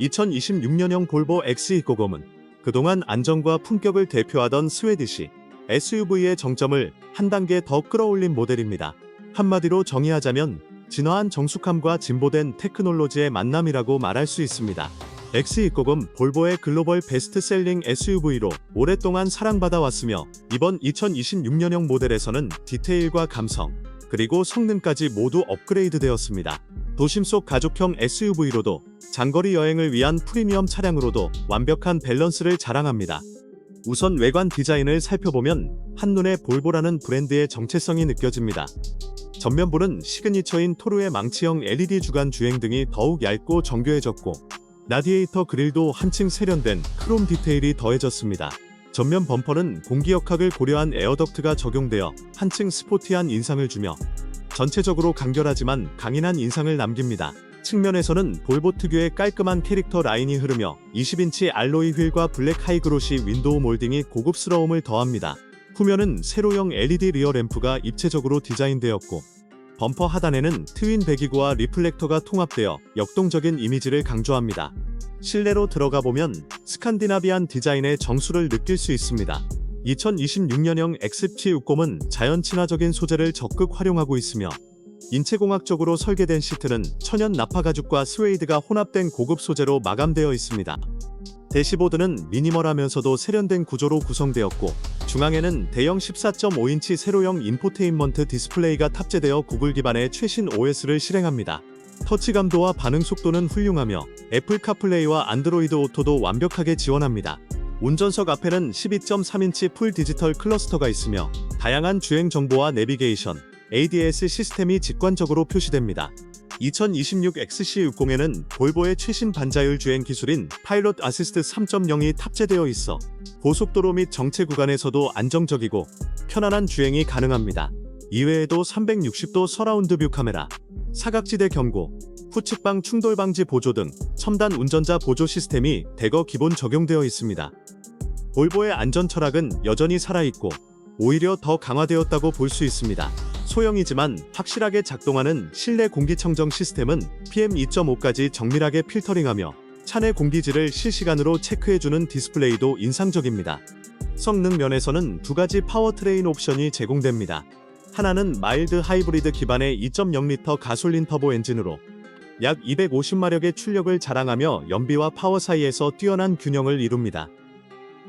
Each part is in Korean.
2026년형 볼보 X290은 그동안 안정과 품격을 대표하던 스웨디시 SUV의 정점을 한 단계 더 끌어올린 모델입니다. 한마디로 정의하자면 진화한 정숙함과 진보된 테크놀로지의 만남이라고 말할 수 있습니다. X290 볼보의 글로벌 베스트셀링 SUV로 오랫동안 사랑받아 왔으며 이번 2026년형 모델에서는 디테일과 감성, 그리고 성능까지 모두 업그레이드 되었습니다. 도심 속 가족형 SUV로도 장거리 여행을 위한 프리미엄 차량으로도 완벽한 밸런스를 자랑합니다. 우선 외관 디자인을 살펴보면 한눈에 볼보라는 브랜드의 정체성이 느껴집니다. 전면부는 시그니처인 토르의 망치형 LED 주간 주행 등이 더욱 얇고 정교해졌고 라디에이터 그릴도 한층 세련된 크롬 디테일이 더해졌습니다. 전면 범퍼는 공기역학을 고려한 에어덕트가 적용되어 한층 스포티한 인상을 주며 전체적으로 간결하지만 강인한 인상을 남깁니다. 측면에서는 볼보 특유의 깔끔한 캐릭터 라인이 흐르며 20인치 알로이 휠과 블랙 하이그로시 윈도우 몰딩이 고급스러움을 더합니다. 후면은 세로형 LED 리어 램프가 입체적으로 디자인되었고 범퍼 하단에는 트윈 배기구와 리플렉터가 통합되어 역동적인 이미지를 강조합니다. 실내로 들어가 보면 스칸디나비안 디자인의 정수를 느낄 수 있습니다. 2026년형 XT60은 자연 친화적인 소재를 적극 활용하고 있으며 인체공학적으로 설계된 시트는 천연 나파 가죽과 스웨이드가 혼합된 고급 소재로 마감되어 있습니다. 대시보드는 미니멀하면서도 세련된 구조로 구성되었고 중앙에는 대형 14.5인치 세로형 인포테인먼트 디스플레이가 탑재되어 구글 기반의 최신 OS를 실행합니다. 터치 감도와 반응 속도는 훌륭하며 애플 카플레이와 안드로이드 오토도 완벽하게 지원합니다. 운전석 앞에는 12.3인치 풀 디지털 클러스터가 있으며 다양한 주행 정보와 내비게이션, ADS 시스템이 직관적으로 표시됩니다. 2026 XC60에는 볼보의 최신 반자율 주행 기술인 파일럿 아시스트 3.0이 탑재되어 있어 고속도로 및 정체 구간에서도 안정적이고 편안한 주행이 가능합니다. 이외에도 360도 서라운드 뷰 카메라, 사각지대 경고, 후측방 충돌 방지 보조 등 첨단 운전자 보조 시스템이 대거 기본 적용되어 있습니다. 볼보의 안전 철학은 여전히 살아있고 오히려 더 강화되었다고 볼 수 있습니다. 소형이지만 확실하게 작동하는 실내 공기청정 시스템은 PM2.5까지 정밀하게 필터링하며 차내 공기질을 실시간으로 체크해주는 디스플레이도 인상적입니다. 성능 면에서는 두 가지 파워트레인 옵션이 제공됩니다. 하나는 마일드 하이브리드 기반의 2.0L 가솔린 터보 엔진으로 약 250마력의 출력을 자랑하며 연비와 파워 사이에서 뛰어난 균형을 이룹니다.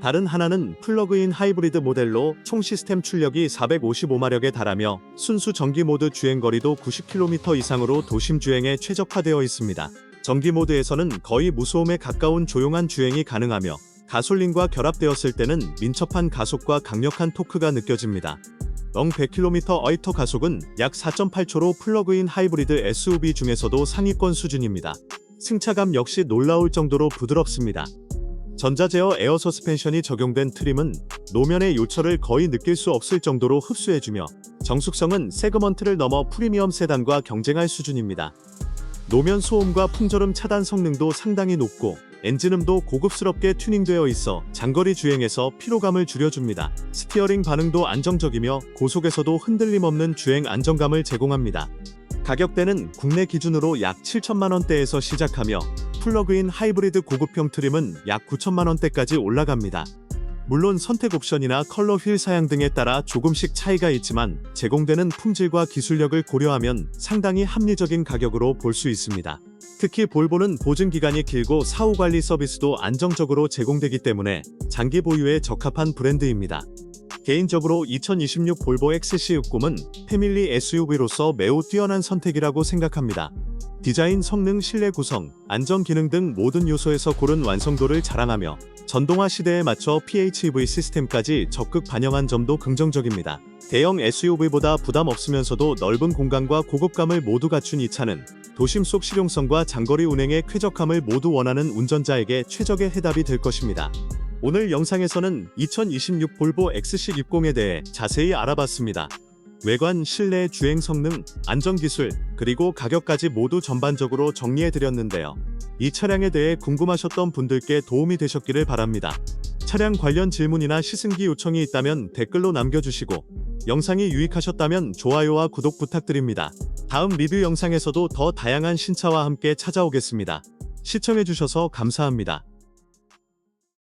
다른 하나는 플러그인 하이브리드 모델로 총 시스템 출력이 455마력에 달하며 순수 전기 모드 주행 거리도 90km 이상으로 도심 주행에 최적화되어 있습니다. 전기 모드에서는 거의 무소음에 가까운 조용한 주행이 가능하며 가솔린과 결합되었을 때는 민첩한 가속과 강력한 토크가 느껴집니다. 영 100km 어이터 가속은 약 4.8초로 플러그인 하이브리드 SUV 중에서도 상위권 수준입니다. 승차감 역시 놀라울 정도로 부드럽습니다. 전자제어 에어 서스펜션이 적용된 트림은 노면의 요철을 거의 느낄 수 없을 정도로 흡수해주며 정숙성은 세그먼트를 넘어 프리미엄 세단과 경쟁할 수준입니다. 노면 소음과 풍절음 차단 성능도 상당히 높고 엔진음도 고급스럽게 튜닝되어 있어 장거리 주행에서 피로감을 줄여줍니다. 스티어링 반응도 안정적이며 고속에서도 흔들림 없는 주행 안정감을 제공합니다. 가격대는 국내 기준으로 약 7천만 원대에서 시작하며 플러그인 하이브리드 고급형 트림은 약 9천만 원대까지 올라갑니다. 물론 선택 옵션이나 컬러 휠 사양 등에 따라 조금씩 차이가 있지만 제공되는 품질과 기술력을 고려하면 상당히 합리적인 가격으로 볼 수 있습니다. 특히 볼보는 보증 기간이 길고 사후 관리 서비스도 안정적으로 제공되기 때문에 장기 보유에 적합한 브랜드입니다. 개인적으로 2026 볼보 XC60은 패밀리 SUV로서 매우 뛰어난 선택이라고 생각합니다. 디자인, 성능, 실내 구성, 안전 기능 등 모든 요소에서 고른 완성도를 자랑하며 전동화 시대에 맞춰 PHEV 시스템까지 적극 반영한 점도 긍정적입니다. 대형 SUV보다 부담 없으면서도 넓은 공간과 고급감을 모두 갖춘 이 차는 도심 속 실용성과 장거리 운행의 쾌적함을 모두 원하는 운전자에게 최적의 해답이 될 것입니다. 오늘 영상에서는 2026 볼보 XC60에 대해 자세히 알아봤습니다. 외관, 실내, 주행 성능, 안전 기술, 그리고 가격까지 모두 전반적으로 정리해 드렸는데요. 이 차량에 대해 궁금하셨던 분들께 도움이 되셨기를 바랍니다. 차량 관련 질문이나 시승기 요청이 있다면 댓글로 남겨주시고 영상이 유익하셨다면 좋아요와 구독 부탁드립니다. 다음 리뷰 영상에서도 더 다양한 신차와 함께 찾아오겠습니다. 시청해주셔서 감사합니다.